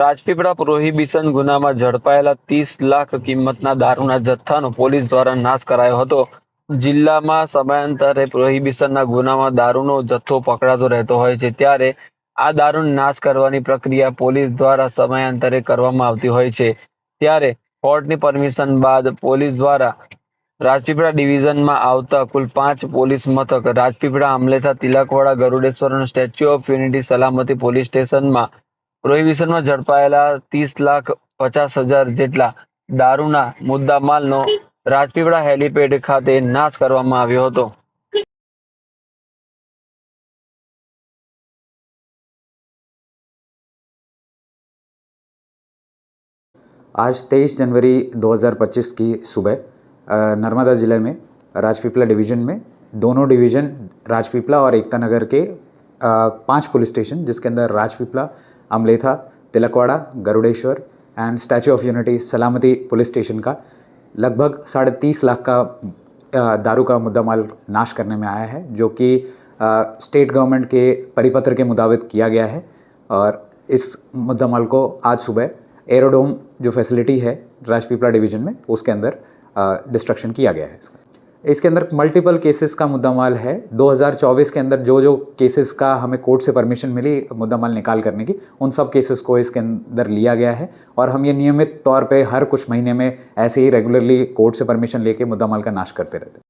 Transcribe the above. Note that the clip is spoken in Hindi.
રાજપીપળા પ્રોહિબિશન ગુનામાં ઝડપાયેલા ત્રીસ લાખ કિંમતના દારૂના જથ્થાનો પોલીસ દ્વારા નાશ કરાયો હતો. જિલ્લામાં સમયાંતરે પ્રોહિબિશનના ગુનામાં દારૂનો જથ્થો પકડાતો રહેતો હોય છે. ત્યારે આ દારૂનો નાશ કરવાની પ્રક્રિયા પોલીસ દ્વારા સમયાંતરે કરવામાં આવતી હોય છે. ત્યારે કોર્ટની પરમિશન બાદ પોલીસ દ્વારા રાજપીપળા ડિવિઝનમાં આવતા કુલ પાંચ પોલીસ મથક Rajpipla Amletha Tilakwada, Garudeshwar statue of unity સલામતી પોલીસ સ્ટેશનમાં પ્રોહિબિશનમાં ઝડપાયેલા ત્રીસ લાખ પચાસ હજાર જેટલા દારૂના મુદ્દામાલનો રાજપીપળા હેલીપેડ ખાતે નાશ કરવામાં આવ્યો હતો आज 23 जनवरी 2025 की सुबह अ, नर्मदा ज़िले में राजपीपला डिवीज़न में दोनों डिवीज़न राजपीपला और एकता नगर के अ, पाँच पुलिस स्टेशन, जिसके अंदर Rajpipla, Amletha, Tilakwada, Garudeshwar and statue of unity सलामती पुलिस स्टेशन का लगभग साढ़े तीस लाख का दारू का मुद्दा माल नाश करने में आया है, जो कि स्टेट गवर्नमेंट के परिपत्र के मुताबिक किया गया है और इस मुद्दा माल को आज सुबह एरोडोम जो फैसिलिटी है राजपीपला डिवीज़न में, उसके अंदर डिस्ट्रक्शन किया गया है इसका। इसके अंदर मल्टीपल केसेस का मुद्दा माल है 2024 के अंदर जो जो केसेस का हमें कोर्ट से परमिशन मिली मुद्दा माल निकाल करने की, उन सब केसेस को इसके अंदर लिया गया है। और हम ये नियमित तौर पे हर कुछ महीने में ऐसे ही रेगुलरली कोर्ट से परमिशन लेके मुद्दा माल का नाश करते रहते हैं।